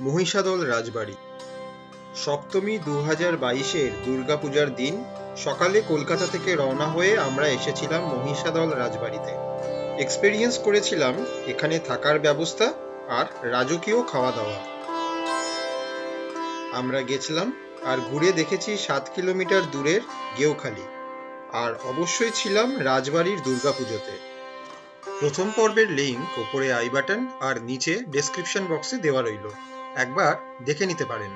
মহিষাদল রাজবাড়ি। সপ্তমী দু হাজার বাইশের দুর্গাপূজার দিন সকালে কলকাতা থেকে রওনা হয়ে আমরা এসেছিলাম মহিষাদল রাজবাড়িতে। এক্সপেরিয়েন্স করেছিলাম এখানে থাকার ব্যবস্থা আর রাজকীয় খাওয়া দাওয়া আমরা গেছিলাম আর ঘুরে দেখেছি সাত কিলোমিটার দূরের গেওখালি আর অবশ্যই ছিলাম রাজবাড়ির দুর্গাপুজোতে। প্রথম পর্বের লিঙ্ক ওপরে আই বাটন আর নিচে ডেসক্রিপশন বক্সে দেওয়া রইল। একবার দেখে নিতে পারেন।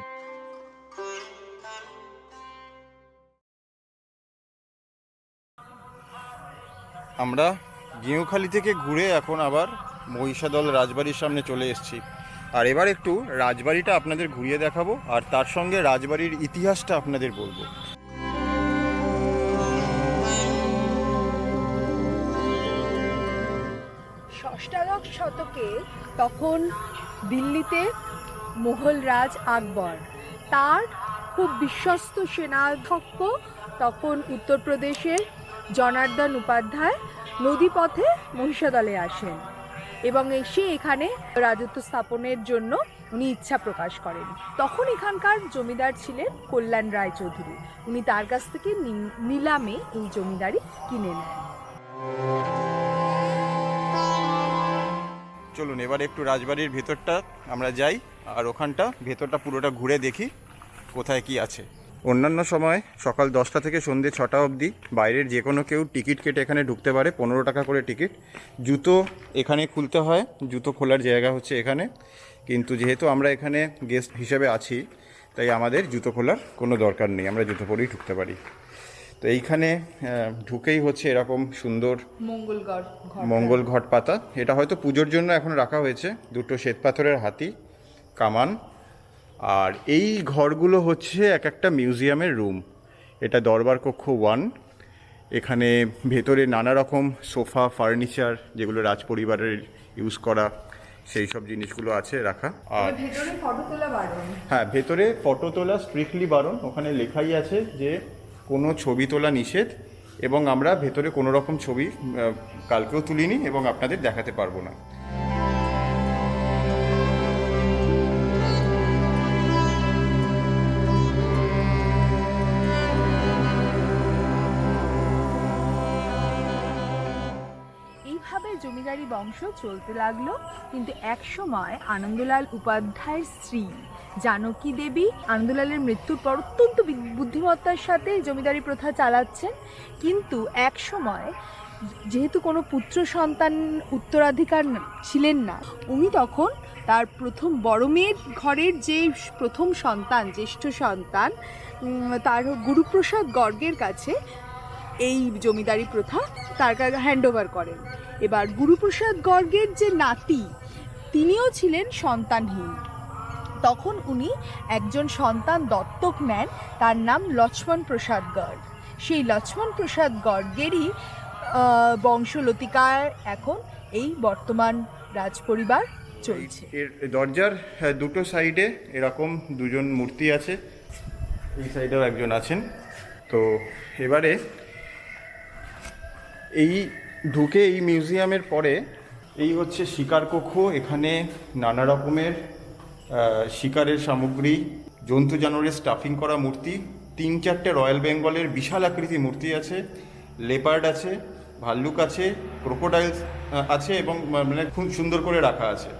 আমরা গেঁউখালি থেকে ঘুরে এখন আবার মহিষাদল রাজবাড়ির সামনে চলে এসেছি। আর এবার একটু রাজবাড়িটা আপনাদের ঘুরিয়ে দেখাবো আর তার সঙ্গে রাজবাড়ির ইতিহাসটা আপনাদের বলব। ষষ্ঠাদশ শতকে তখন দিল্লিতে মোগল রাজ আকবর। তার খুব বিশ্বস্ত সেনাধ্যক্ষ তখন উত্তরপ্রদেশের জনার্দন উপাধ্যায় নদীপথে মহিষাদলে আসেন এবং এসে এখানে রাজত্ব স্থাপনের জন্য উনি ইচ্ছা প্রকাশ করেন। তখন এখানকার জমিদার ছিলেন কল্যাণ রায়চৌধুরী। উনি তার কাছ থেকে নিলামে এই জমিদারি কিনে নেন। চলুন, এবার একটু রাজবাড়ির ভেতরটা, আমরা যাই, আর ওখানটা, ভেতরটা পুরোটা ঘুরে দেখি কোথায় কি আছে। অন্যান্য সময় সকাল দশটা থেকে সন্ধে ছটা অবধি বাইরের যে কোনো কেউ টিকিট কেটে এখানে ঢুকতে পারে, পনেরো টাকা করে টিকিট। জুতো এখানে খুলতে হয়, জুতো খোলার জায়গা হচ্ছে এখানে। কিন্তু যেহেতু আমরা এখানে গেস্ট হিসেবে আছি, তাই আমাদের জুতো খোলার কোনো দরকার নেই, আমরা জুতো পরেই ঢুকতে পারি। তো এইখানে ঢুকেই হচ্ছে এরকম সুন্দর মঙ্গল ঘট পাতা। এটা হয়তো পুজোর জন্য এখন রাখা হয়েছে দুটো শ্বেত পাথরের হাতি কামান। আর এই ঘরগুলো হচ্ছে এক একটা মিউজিয়ামের রুম। এটা দরবার কক্ষ ওয়ান। এখানে ভেতরে নানা রকম সোফা ফার্নিচার যেগুলো রাজপরিবারের ইউজ করা সেই সব জিনিসগুলো আছে রাখা। আর ভেতরে ফটো তোলা বারণ। হ্যাঁ ভেতরে ফটো তোলা স্ট্রিক্টলি বারণ। ওখানে লেখাই আছে যে কোনো ছবি তোলা নিষেধ এবং আমরা ভেতরে কোনো রকম ছবি কালকেও তুলিনি এবং আপনাদের দেখাতে পারব না। জমিদারি বংশ চলতে লাগল, কিন্তু এক সময় আনন্দলাল উপাধ্যায়ের স্ত্রী জানকী দেবী আনন্দলালের মৃত্যুর পর অত্যন্ত বুদ্ধিমত্তার সাথে জমিদারি প্রথা চালাচ্ছেন। কিন্তু এক সময় যেহেতু কোনো পুত্র সন্তান উত্তরাধিকার ছিলেন না, উনি তখন তার প্রথম বড় মেয়ের ঘরের যে প্রথম সন্তান, জ্যেষ্ঠ সন্তান তার গুরুপ্রসাদ গর্গের কাছে এই জমিদারি প্রথা তার হ্যান্ড ওভার করেন। এবার গুরুপ্রসাদ গর্গের যে নাতি তিনিও ছিলেন সন্তানহীন। তখন উনি একজন সন্তান দত্তক নেন তার নাম লক্ষ্মণ প্রসাদ গর্গ। সেই লক্ষ্মণ প্রসাদ গর্গেরই বংশলতিকার এখন এই বর্তমান রাজপরিবার চলছে। এর দরজার হ্যাঁ, দুটো সাইডে এরকম দুজন মূর্তি আছে। এই সাইডেও একজন আছেন। তো এবারে এই ঢুকে এই মিউজিয়ামের পরে এই হচ্ছে শিকার কক্ষ, এখানে নানা রকমের শিকারের সামগ্রী, জন্তু জানোয়ারের স্টাফিং করা মূর্তি, তিন চারটে রয়্যাল বেঙ্গলের বিশাল আকৃতি মূর্তি আছে লেপার্ড আছে, ভাল্লুক আছে ক্রোকোডাইলস আছে এবং মানে খুব সুন্দর করে রাখা আছে।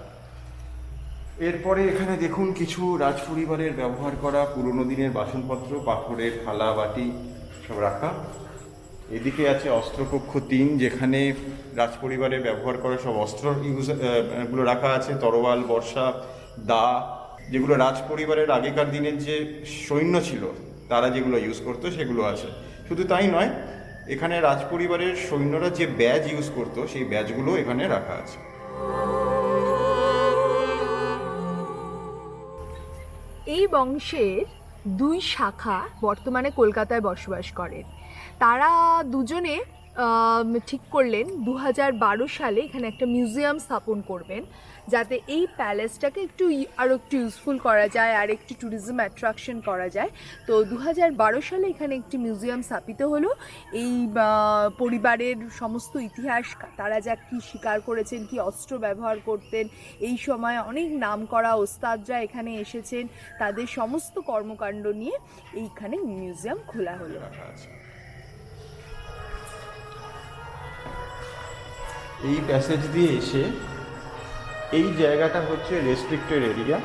এরপরে এখানে দেখুন কিছু রাজপরিবারের ব্যবহার করা, পুরনো দিনের বাসনপত্র, পাথরের থালা, বাটি, সব রাখা। এদিকে আছে অস্ত্রকক্ষ তিন, যেখানে রাজপরিবারে ব্যবহার করা সব অস্ত্র ইউজগুলো রাখা আছে, তরোয়াল, বর্ষা, দা, যেগুলো রাজপরিবারের আগেকার দিনের যে সৈন্য ছিল, তারা যেগুলো ইউজ করতো সেগুলো আছে। শুধু তাই নয়, এখানে রাজপরিবারের সৈন্যরা যে ব্যাজ ইউজ করতো, সেই ব্যাজগুলো এখানে রাখা আছে। এই বংশের দুই শাখা বর্তমানে কলকাতায় বসবাস করেন। তারা দুজনে ঠিক করলেন দু সালে এখানে একটা মিউজিয়াম স্থাপন করবেন, যাতে এই প্যালেসটাকে একটু আরও একটু ইউজফুল করা যায়, আর একটু ট্যুরিজম অ্যাট্রাকশন করা যায়। তো দু সালে এখানে একটি মিউজিয়াম স্থাপিত হলো। এই পরিবারের সমস্ত ইতিহাস, তারা যা কী শিকার করেছেন, কি অস্ত্র ব্যবহার করতেন, এই সময় অনেক নামকরা ওস্তাদরা এখানে এসেছেন। তাদের সমস্ত কর্মকাণ্ড নিয়ে এইখানে মিউজিয়াম খোলা হলো। এই প্যাসেজ দিয়ে এসে এই জায়গাটা হচ্ছে রেস্ট্রিক্টেড এরিয়া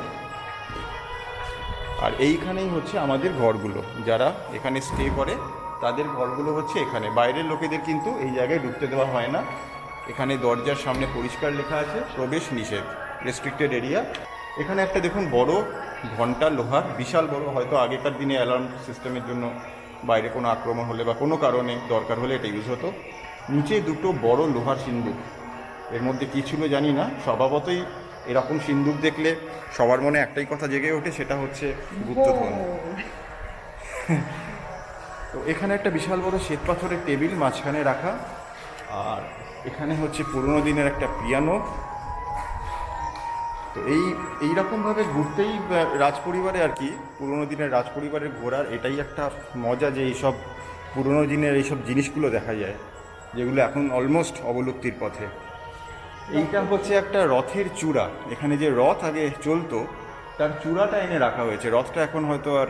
আর এইখানেই হচ্ছে আমাদের ঘরগুলো। যারা এখানে স্টে করে, তাদের ঘরগুলো হচ্ছে এখানে। বাইরের লোকেদের কিন্তু এই জায়গায় ঢুকতে দেওয়া হয় না। এখানে দরজার সামনে পরিষ্কার লেখা আছে, প্রবেশ নিষেধ রেস্ট্রিক্টেড এরিয়া এখানে একটা দেখুন, বড় ঘণ্টা লোহার বিশাল বড়, হয়তো আগেকার দিনে অ্যালার্ম সিস্টেমের জন্য বাইরে কোনো আক্রমণ হলে বা কোনো কারণে দরকার হলে এটা ইউজ হতো। নিচে দুটো বড় লোহার সিন্দুক। এর মধ্যে কী ছিল জানি না স্বভাবতই এরকম সিন্দুক দেখলে সবার মনে একটাই কথা জেগে ওঠে সেটা হচ্ছে গুপ্তধন। তো এখানে একটা বিশাল বড় শ্বেত পাথরের টেবিল মাঝখানে রাখা আর এখানে হচ্ছে পুরোনো দিনের একটা পিয়ানো। তো এই এইরকমভাবে ঘুরতেই রাজপরিবারে আর কি পুরোনো দিনের রাজপরিবারের ঘোরার এটাই একটা মজা যে এইসব পুরোনো দিনের এইসব জিনিসগুলো দেখা যায়। যেগুলো এখন অলমোস্ট অবলুপ্তির পথে। এইটা হচ্ছে একটা রথের চূড়া। এখানে যে রথ আগে চলতো, তার চূড়াটা এনে রাখা হয়েছে। রথটা এখন হয়তো আর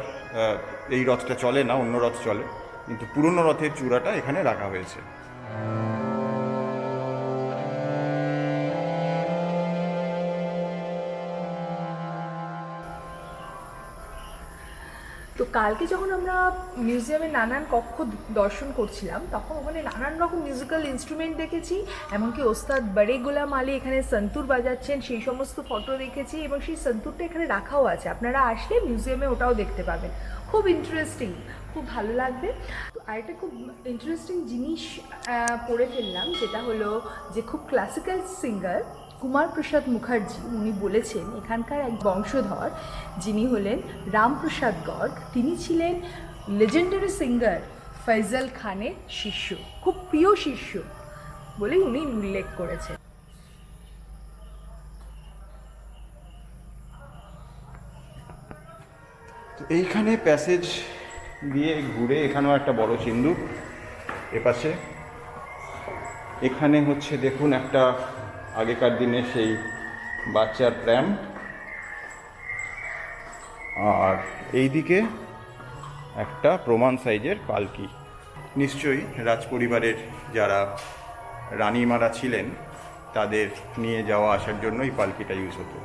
এই রথটা চলে না, অন্য রথ চলে। কিন্তু পুরনো রথের চূড়াটা এখানে রাখা হয়েছে। তো কালকে যখন আমরা মিউজিয়ামে নানান কক্ষ দর্শন করছিলাম, তখন ওখানে নানান রকম মিউজিক্যাল ইনস্ট্রুমেন্ট দেখেছি, এমনকি ওস্তাদ বড়ে গোলাম আলী এখানে সন্তুর বাজাচ্ছেন, সেই সমস্ত ফটো দেখেছি এবং সেই সন্তুরটা এখানে রাখাও আছে। আপনারা আসলে মিউজিয়ামে ওটাও দেখতে পাবেন। খুব ইন্টারেস্টিং খুব ভালো লাগবে। আরেকটা খুব ইন্টারেস্টিং জিনিস পড়ে ফেললাম, যেটা হলো যে খুব ক্লাসিক্যাল সিঙ্গার কুমার প্রসাদ মুখার্জি, উনি বলেছেন, এখানকার এক বংশধর, যিনি হলেন রামপ্রসাদ গর্গ, তিনি ছিলেন লেজেন্ডারি সিঙ্গার ফৈজল খানের শিষ্য, খুব প্রিয় শিষ্য বলেই উনি উল্লেখ করেছেন। এইখানে প্যাসেজ দিয়ে ঘুরে এখানেও একটা বড় সিন্দুক এপাশে। এখানে হচ্ছে দেখুন একটা আগেকার দিনে সেই বাচ্চার প্র্যাম আর এই দিকে একটা প্রমাণ সাইজের পালকি। নিশ্চয়ই রাজপরিবারের যারা রানীমারা ছিলেন, তাদের নিয়ে যাওয়া আসার জন্যই পালকিটা ইউজ হতো।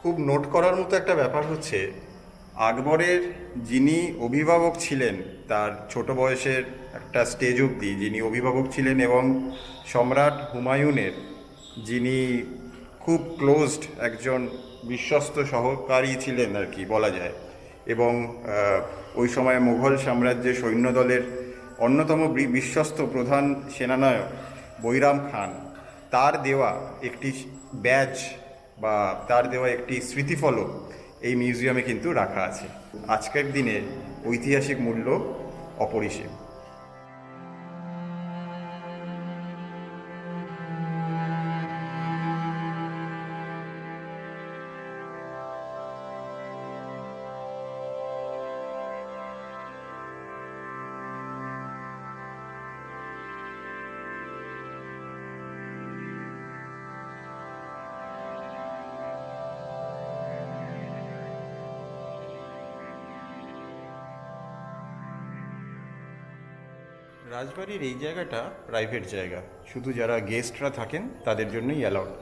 খুব নোট করার মতো একটা ব্যাপার হচ্ছে, আকবরের যিনি অভিভাবক ছিলেন, তার ছোট বয়সের একটা স্টেজ অবধি যিনি অভিভাবক ছিলেন এবং সম্রাট হুমায়ুনের যিনি খুব ক্লোজড একজন বিশ্বস্ত সহকারী ছিলেন আর কি বলা যায় এবং ওই সময় মুঘল সাম্রাজ্যের সৈন্যদলের অন্যতম বিশ্বস্ত প্রধান সেনানায়ক বৈরাম খান, তার দেওয়া একটি ব্যাজ বা তার দেওয়া একটি স্মৃতিফলক এই মিউজিয়ামে কিন্তু রাখা আছে। আজকের দিনে ঐতিহাসিক মূল্য অপরিসীম। রাজবাড়ির এই জায়গাটা প্রাইভেট জায়গা। শুধু যারা গেস্টরা থাকেন, তাদের জন্যই অ্যালাউড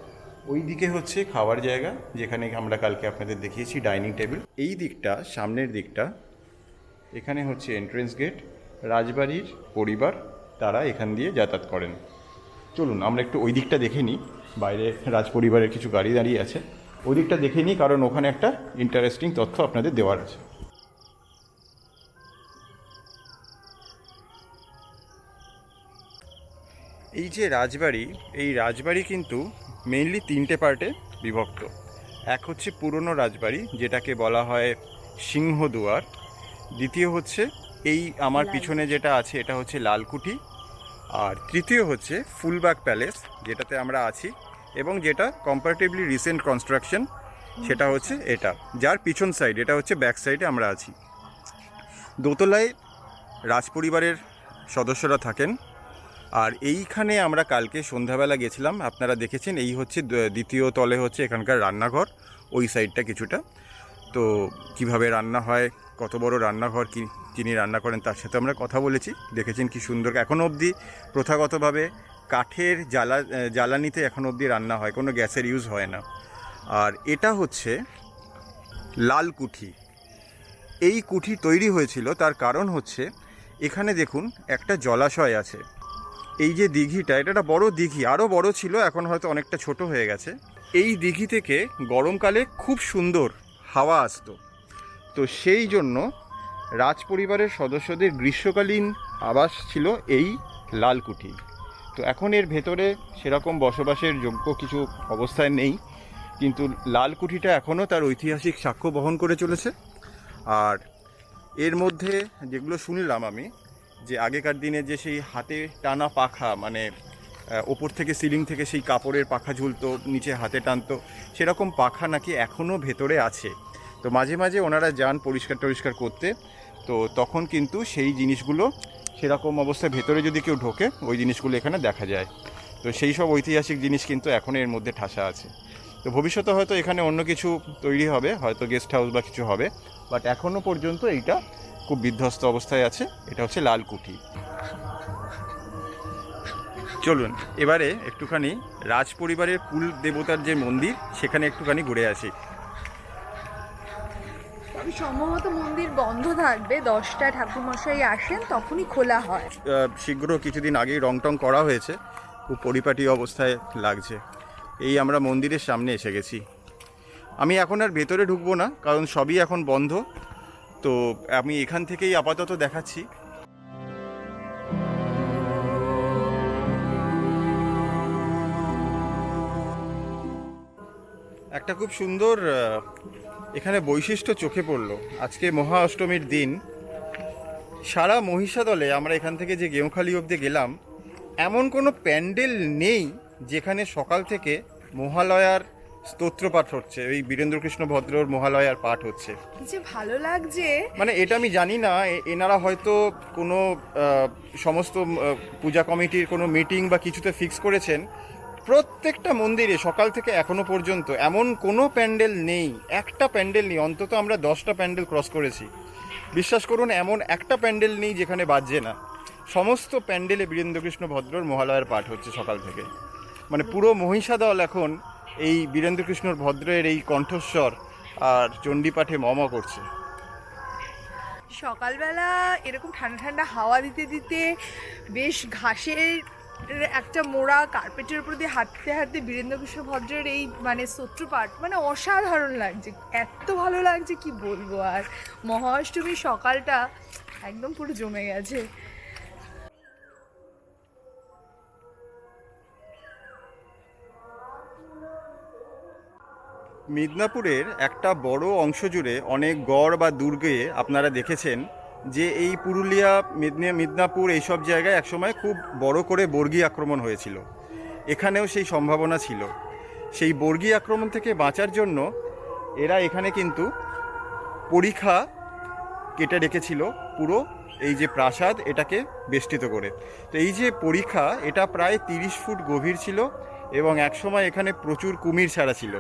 ওই দিকে হচ্ছে খাওয়ার জায়গা, যেখানে আমরা কালকে আপনাদের দেখিয়েছি ডাইনিং টেবিল এই দিকটা, সামনের দিকটা, এখানে হচ্ছে এন্ট্রেন্স গেট রাজবাড়ির পরিবার, তারা এখান দিয়ে যাতায়াত করেন। চলুন, আমরা একটু ওই দিকটা দেখে নিই। বাইরে রাজপরিবারের কিছু গাড়ি দাঁড়িয়ে আছে। ওই দিকটা দেখে নিই, কারণ ওখানে একটা ইন্টারেস্টিং তথ্য আপনাদের দেওয়ার আছে। এই যে রাজবাড়ি এই রাজবাড়ি কিন্তু মেইনলি তিনটে পার্টে বিভক্ত। এক হচ্ছে পুরনো রাজবাড়ি যেটাকে বলা হয় সিংহদুয়ার। দ্বিতীয় হচ্ছে এই আমার পিছনে যেটা আছে এটা হচ্ছে লালকুঠি। আর তৃতীয় হচ্ছে ফুলবাগ প্যালেস যেটাতে আমরা আছি এবং যেটা কম্পারেটিভলি রিসেন্ট কনস্ট্রাকশন সেটা হচ্ছে এটা। যার পিছন সাইড এটা হচ্ছে ব্যাক সাইডে আমরা আছি। দোতলায় রাজপরিবারের সদস্যরা থাকেন। আর এইখানে আমরা কালকে সন্ধ্যাবেলা গেছিলাম। আপনারা দেখেছেন, এই হচ্ছে দ্বিতীয় তলে হচ্ছে এখানকার রান্নাঘর, ওই সাইডটা কিছুটা। তো কীভাবে রান্না হয়, কত বড় রান্নাঘর, কি যিনি রান্না করেন, তার সাথে আমরা কথা বলেছি। দেখেছেন কি সুন্দর এখনও অবধি প্রথাগতভাবে কাঠের জ্বালা জ্বালানিতে এখনও অবধি রান্না হয়, কোনো গ্যাসের ইউজ হয় না। আর এটা হচ্ছে লাল কুঠি। এই কুঠি তৈরি হয়েছিল, তার কারণ হচ্ছে, এখানে দেখুন, একটা জলাশয় আছে। এই যে দিঘিটা, এটা একটা বড় দিঘি আরও বড় ছিল, এখন হয়তো অনেকটা ছোট হয়ে গেছে। এই দিঘি থেকে গরমকালে খুব সুন্দর হাওয়া আসতো। তো সেই জন্য রাজ পরিবারের সদস্যদের গ্রীষ্মকালীন আবাস ছিল এই লালকুঠি। তো এখন এর ভেতরে সেরকম বসবাসের যোগ্য কিছু অবস্থায় নেই, কিন্তু লালকুঠিটা এখনও তার ঐতিহাসিক সাক্ষ্য বহন করে চলেছে। আর এর মধ্যে যেগুলো শুনলাম আমি যে আগেকার দিনে যে সেই হাতে টানা পাখা মানে ওপর থেকে সিলিং থেকে সেই কাপড়ের পাখা ঝুলতো, নিচে হাতে টানতো, সেরকম পাখা নাকি এখনও ভেতরে আছে। তো মাঝে মাঝে ওনারা যান পরিষ্কার টরিষ্কার করতে, তো তখন কিন্তু সেই জিনিসগুলো সেরকম অবস্থায় ভেতরে যদি কেউ ঢোকে, ওই জিনিসগুলো এখানে দেখা যায়। তো সেই সব ঐতিহাসিক জিনিস কিন্তু এখনও এর মধ্যে ঠাসা আছে। তো ভবিষ্যতে হয়তো এখানে অন্য কিছু তৈরি হবে, হয়তো গেস্ট হাউস বা কিছু হবে বাট এখনও পর্যন্ত এইটা খুব বিধ্বস্ত অবস্থায় আছে। এটা হচ্ছে লালকুঠি চলুন এবারে একটুখানি রাজ পরিবারের কুল দেবতার যে মন্দির সেখানে একটুখানি ঘুরে আসি। সম্ভবত মন্দির বন্ধ থাকবে দশটা ঠাকুরমশাই আসেন তখনই খোলা হয়। শীঘ্র কিছুদিন আগেই রং টং করা হয়েছে খুব পরিপাটি অবস্থায় লাগছে। এই আমরা মন্দিরের সামনে এসে গেছি। আমি এখন আর ভেতরে ঢুকবো না কারণ সবই এখন বন্ধ। তো আমি এখান থেকেই আপাতত দেখাচ্ছি। একটা খুব সুন্দর এখানে বৈশিষ্ট্য চোখে পড়ল। আজকে মহা অষ্টমীর দিন। সারা মহিষাদলে আমরা এখান থেকে যে গেঁওখালি অবধি গেলাম, এমন কোনো প্যান্ডেল নেই যেখানে সকাল থেকে মহালয়ার স্তোত্র পাঠ হচ্ছে এই বীরেন্দ্রকৃষ্ণ ভদ্রর মহালয়ার পাঠ হচ্ছে। যে ভালো লাগছে। মানে এটা আমি জানি না এনারা হয়তো কোনো সমস্ত পূজা কমিটির কোনো মিটিং বা কিছুতে ফিক্স করেছেন। প্রত্যেকটা মন্দিরে সকাল থেকে এখনও পর্যন্ত এমন কোনো প্যান্ডেল নেই একটা প্যান্ডেল নেই অন্তত আমরা দশটা প্যান্ডেল ক্রস করেছি। বিশ্বাস করুন এমন একটা প্যান্ডেল নেই যেখানে বাজছে না। সমস্ত প্যান্ডেলে বীরেন্দ্রকৃষ্ণ ভদ্রর মহালয়ার পাঠ হচ্ছে সকাল থেকে। মানে পুরো মহিষাদল এখন এই বীরেন্দ্রকৃষ্ণর ভদ্রের এই কণ্ঠস্বর আর চণ্ডীপাঠে মম করছে। সকালবেলা এরকম ঠান্ডা ঠান্ডা হাওয়া দিতে দিতে বেশ ঘাসের একটা মোড়া কার্পেটের উপর দিয়ে হাঁটতে হাঁটতে বীরেন্দ্রকৃষ্ণ ভদ্রের এই মানে শত্রুপাঠ মানে অসাধারণ লাগছে। এত ভালো লাগছে কি বলব আর। মহাষ্টমীর সকালটা একদম পুরো জমে গেছে। মিদনাপুরের একটা বড় অংশ জুড়ে অনেক গড় বা দুর্গে আপনারা দেখেছেন যে এই পুরুলিয়া, মেদিনী, মিদনাপুর এইসব জায়গায় একসময় খুব বড় করে বর্গী আক্রমণ হয়েছিল। এখানেও সেই সম্ভাবনা ছিল। সেই বর্গী আক্রমণ থেকে বাঁচার জন্য এরা এখানে কিন্তু পরীক্ষা কেটে রেখেছিল পুরো এই যে প্রাসাদ এটাকে বেষ্টিত করে। তো এই যে পরীক্ষা, এটা প্রায় তিরিশ ফুট গভীর ছিল। এবং একসময় এখানে প্রচুর কুমির ছাড়া ছিল,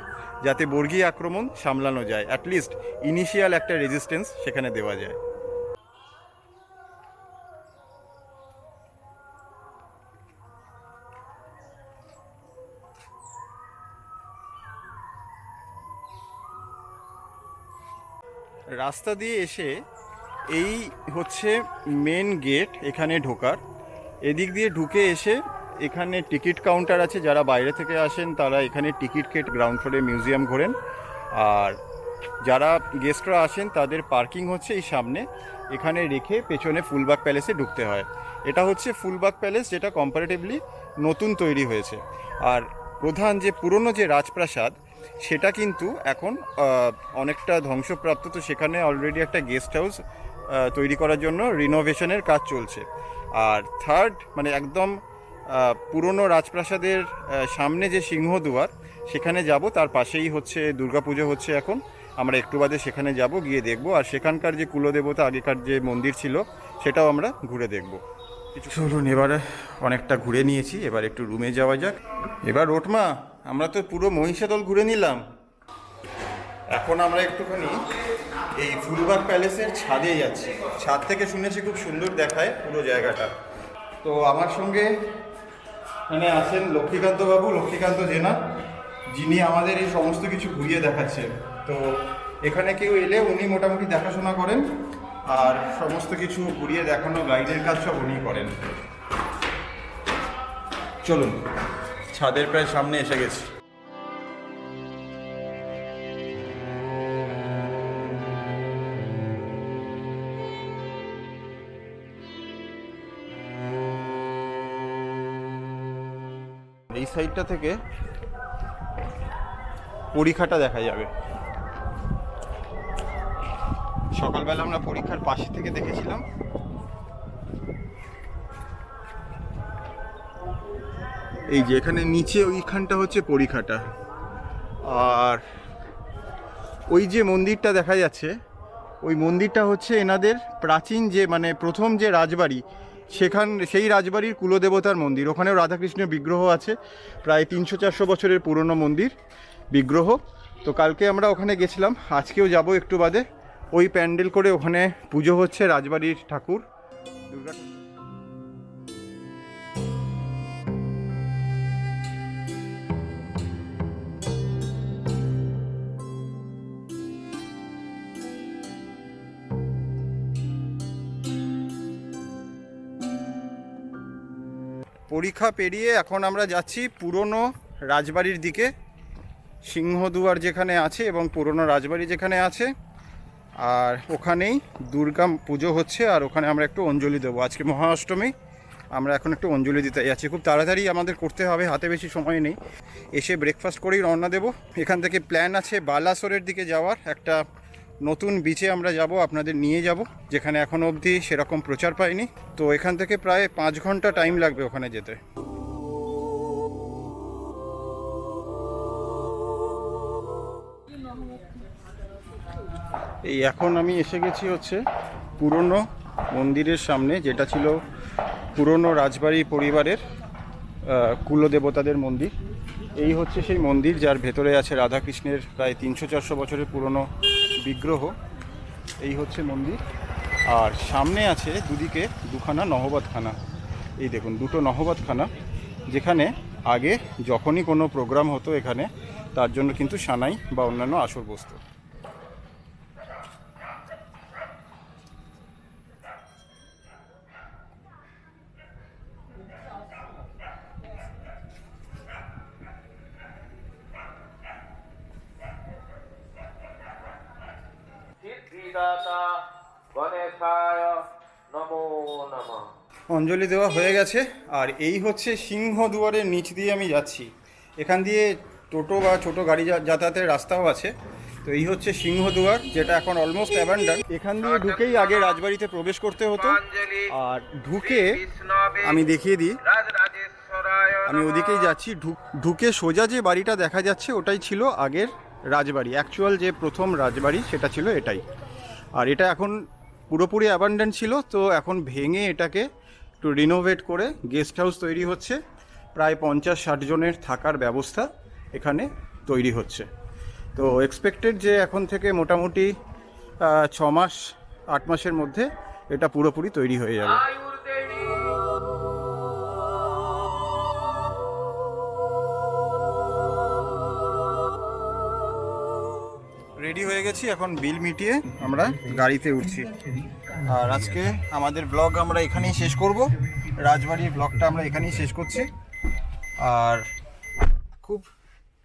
যাতে বর্গী আক্রমণ সামলানো যায়। অ্যাটলিস্ট ইনিশিয়াল একটা রেজিস্ট্যান্স সেখানে দেওয়া যায়। রাস্তা দিয়ে এসে এই হচ্ছে মেন গেট এখানে ঢোকার। এদিক দিয়ে ঢুকে এসে এখানে টিকিট কাউন্টার আছে, যারা বাইরে থেকে আসেন তারা এখানে টিকিট কেট গ্রাউন্ড ফ্লোরে মিউজিয়াম ঘোরেন। আর যারা গেস্টরা আসেন তাদের পার্কিং হচ্ছে এই সামনে, এখানে রেখে পেছনে ফুলবাগ প্যালেসে ঢুকতে হয়। এটা হচ্ছে ফুলবাগ প্যালেস যেটা কম্পারেটিভলি নতুন তৈরি হয়েছে। আর প্রধান যে পুরনো যে রাজপ্রাসাদ, সেটা কিন্তু এখন অনেকটা ধ্বংসপ্রাপ্ত। তো সেখানে অলরেডি একটা গেস্ট হাউস তৈরি করার জন্য রিনোভেশনের কাজ চলছে। আর থার্ড মানে একদম পুরনো রাজপ্রাসাদের সামনে যে সিংহদুয়ার, সেখানে যাব। তার পাশেই হচ্ছে দুর্গাপুজো হচ্ছে এখন। আমরা একটু বাদে সেখানে যাব, গিয়ে দেখব। আর সেখানকার যে কুলদেবতা, আগেকার যে মন্দির ছিল, সেটাও আমরা ঘুরে দেখব। চলুন, এবারে অনেকটা ঘুরে নিয়েছি। এবার একটু রুমে যাওয়া যাক। এবার রোটমা আমরা তো পুরো মহিষাদল ঘুরে নিলাম। এখন আমরা একটুখানি এই ফুলবাগ প্যালেসের ছাদে যাচ্ছি। ছাদ থেকে শুনেছি খুব সুন্দর দেখায় পুরো জায়গাটা। তো আমার সঙ্গে এখানে আছেন লক্ষ্মীকান্ত বাবু, লক্ষ্মীকান্ত জেনা, যিনি আমাদের এই সমস্ত কিছু ঘুরিয়ে দেখাচ্ছেন। তো এখানে কেউ এলে উনি মোটামুটি দেখাশোনা করেন, আর সমস্ত কিছু ঘুরিয়ে দেখানো, গাইডের কাজ সব উনি করেন। চলুন, ছাদের প্রায় সামনে এসে গেছি। সাইডটা থেকে পরীক্ষাটা দেখা যাবে। সকালবেলা আমরা পরীক্ষার পাশে থেকে দেখেছিলাম। এই যে এখানে নিচে ওইখানটা হচ্ছে পরীক্ষাটা। আর ওই যে মন্দিরটা দেখা যাচ্ছে, ওই মন্দিরটা হচ্ছে এনাদের প্রাচীন যে মানে প্রথম যে রাজবাড়ি সেখান সেই রাজবাড়ির কুলদেবতার মন্দির। ওখানেও রাধাকৃষ্ণের বিগ্রহ আছে, প্রায় তিনশো চারশো বছরের পুরনো মন্দির, বিগ্রহ। তো কালকে আমরা ওখানে গেছিলাম, আজকেও যাব একটু বাদে। ওই প্যান্ডেল করে ওখানে পুজো হচ্ছে রাজবাড়ির ঠাকুর। দুর্গা পরীক্ষা পেরিয়ে এখন আমরা যাচ্ছি পুরনো রাজবাড়ির দিকে, সিংহদুয়ার যেখানে আছে এবং পুরনো রাজবাড়ি যেখানে আছে। আর ওখানেই দুর্গা পুজো হচ্ছে আর ওখানে আমরা একটু অঞ্জলি দেবো। আজকে মহাষ্টমী, আমরা এখন একটু অঞ্জলি দিতে যাচ্ছি। খুব তাড়াতাড়ি আমাদের করতে হবে, হাতে বেশি সময় নেই। এসে ব্রেকফাস্ট করেই রওনা দেবো। এখান থেকে প্ল্যান আছে বালাসোরের দিকে যাওয়ার একটা নতুন বিচে আমরা যাব, আপনাদের নিয়ে যাব। যেখানে এখনও অবধি সেরকম প্রচার পাইনি। তো এখান থেকে প্রায় পাঁচ ঘণ্টা টাইম লাগবে ওখানে যেতে। এই এখন আমি এসে গেছি হচ্ছে পুরনো মন্দিরের সামনে, যেটা ছিল পুরনো রাজবাড়ি পরিবারের কুলদেবতাদের মন্দির। এই হচ্ছে সেই মন্দির, যার ভেতরে আছে রাধাকৃষ্ণের প্রায় তিনশো চারশো বছরের পুরনো বিগ্রহ, এই হচ্ছে মন্দির। আর সামনে আছে দুদিকে দুখানা নহবাতখানা। এই দেখুন, দুটো নহবাতখানা, যেখানে আগে যখনই কোনো প্রোগ্রাম হতো এখানে, তার জন্য কিন্তু সানাই বা অন্যান্য আসর বসতো সিদ্ধিদাতা গণেশায় নমো নমঃ। অঞ্জলি দেওয়া হয়ে গেছে আর এই হচ্ছে সিংহদুয়ারের নিচ দিয়ে আমি যাচ্ছি। এখান দিয়ে টোটো বা ছোট গাড়ি যাতায়াতের রাস্তাও আছে। তো এই হচ্ছে সিংহদুয়ার যেটা এখন অলমোস্ট অ্যাবান্ডান এখান দিয়ে ঢুকেই আগে রাজবাড়িতে প্রবেশ করতে হতো। আর ঢুকে আমি দেখিয়ে দিই। আমি ওদিকেই যাচ্ছি। ঢুকে সোজা যে বাড়িটা দেখা যাচ্ছে ওটাই ছিল আগের রাজবাড়ি। অ্যাকচুয়াল যে প্রথম রাজবাড়ি সেটা ছিল এটাই। আর এটা এখন পুরোপুরি অ্যাবান্ডেন্ট ছিল, তো এখন ভেঙে এটাকে একটু রিনোভেট করে গেস্ট হাউস তৈরি হচ্ছে। প্রায় পঞ্চাশ ষাট জনের থাকার ব্যবস্থা এখানে তৈরি হচ্ছে। তো এক্সপেক্টেড যে এখন থেকে মোটামুটি ছ মাস, আট মাসের মধ্যে এটা পুরোপুরি তৈরি হয়ে যাবে। গেছি, এখন বিল মিটিয়ে আমরা গাড়িতে উঠছি। আর আজকে আমাদের ব্লগ আমরা এখানেই শেষ করব। রাজবাড়ির ব্লগটা আমরা এখানেই শেষ করছি। আর খুব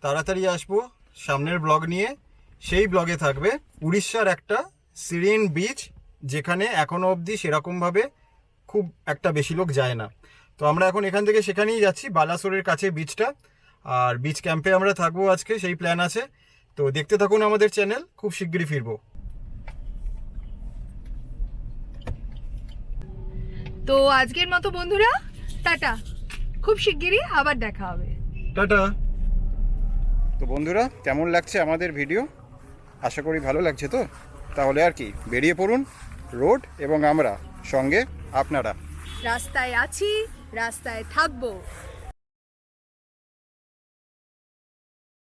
তাড়াতাড়ি আসব সামনের ব্লগ নিয়ে। সেই ব্লগে থাকবে উড়িষ্যার একটা সিরিন বিচ যেখানে এখনও অবধি সেরকমভাবে খুব একটা বেশি লোক যায় না। তো আমরা এখন এখান থেকে সেখানেই যাচ্ছি, বালাসোরের কাছে বিচটা আর বিচ ক্যাম্পে আমরা থাকব আজকে, সেই প্ল্যান আছে। তো দেখতে থাকুন আমাদের চ্যানেল খুব শিগগিরই ফিরবো। তো আজকের মতো বন্ধুরা টাটা। খুব শিগগিরই আবার দেখা হবে। টাটা। তো বন্ধুরা কেমন লাগছে আমাদের ভিডিও আশা করি ভালো লাগছে তো? তাহলে আর কি বেরিয়ে পড়ুন রোড এবং আমরা সঙ্গে আপনারা। রাস্তায় আছি রাস্তায় থাকব।